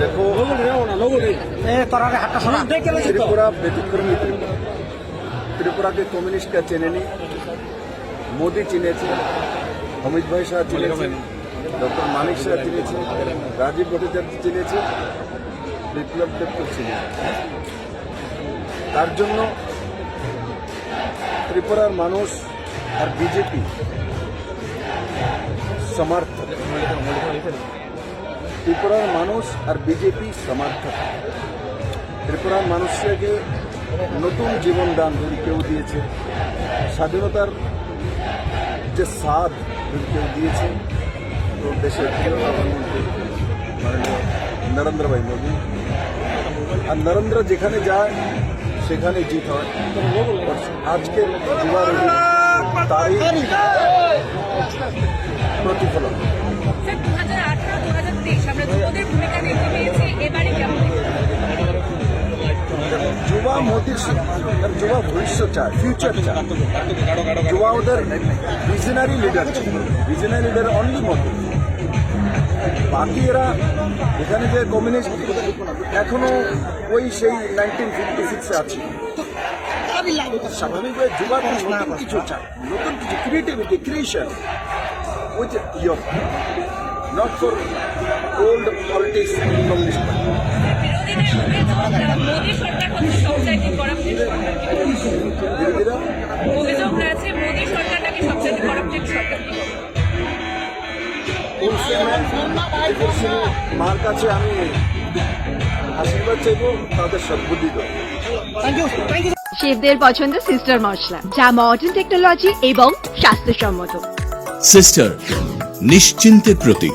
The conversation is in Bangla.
দেখো ত্রিপুরা ব্যতিক্রমী ত্রিপুরা। ত্রিপুরাকে কমিউনিস্টরা চেনেনি মোদি চিনেছে অমিত ভাই শাহ চিনেছে ডক্টর মানিক শাহ চিনেছে রাজীব ভট্টাচার্য চিনেছে বিপ্লব দেব চিনেছে। তার জন্য ত্রিপুরার মানুষ আর বিজেপি সমর্থক। ত্রিপুরার মানুষ আর বিজেপি সমর্থক। ত্রিপুরার মানুষকে নতুন জীবন দান যদি কেউ দিয়েছে, স্বাধীনতার যে স্বাদ যদি কেউ দিয়েছে, তো দেশের প্রধানমন্ত্রী নরেন্দ্র ভাই মোদী। আর নরেন্দ্র যেখানে যায়, সেখানে জিত হয়। আজকের যুবা রবি তারই প্রতিফলন। মোদির আর যুবা ভবিষ্যৎ চায় ফিউচার চায় যুবা ওদের visionary leader visionary leader only Modi বাকি এরা এখানে যে কমিউনিস্ট এখনও ওই সেই নাইনটিন ফিফটি সিক্সে আছে। স্বাভাবিকভাবে যুবা নতুন কিছু চায় নতুন কিছু creativity creation with your not for old politics communist বিরোধীদের অভিযোগ মোদী সরকার নাকি সবচাইতে করাপ্টেড বিরোধীরা অভিযোগ রয়েছে মোদী সরকার নাকি সবচাইতে করাপ্টেড সরকার মার কাছে আমি আশীর্বাদ চাইব তাদের সদ্বুদ্ধি শেফদের পছন্দ সিস্টার মশলা যা মডার্ন টেকনোলজি এবং স্বাস্থ্যসম্মত। সিস্টার নিশ্চিন্তের প্রতীক।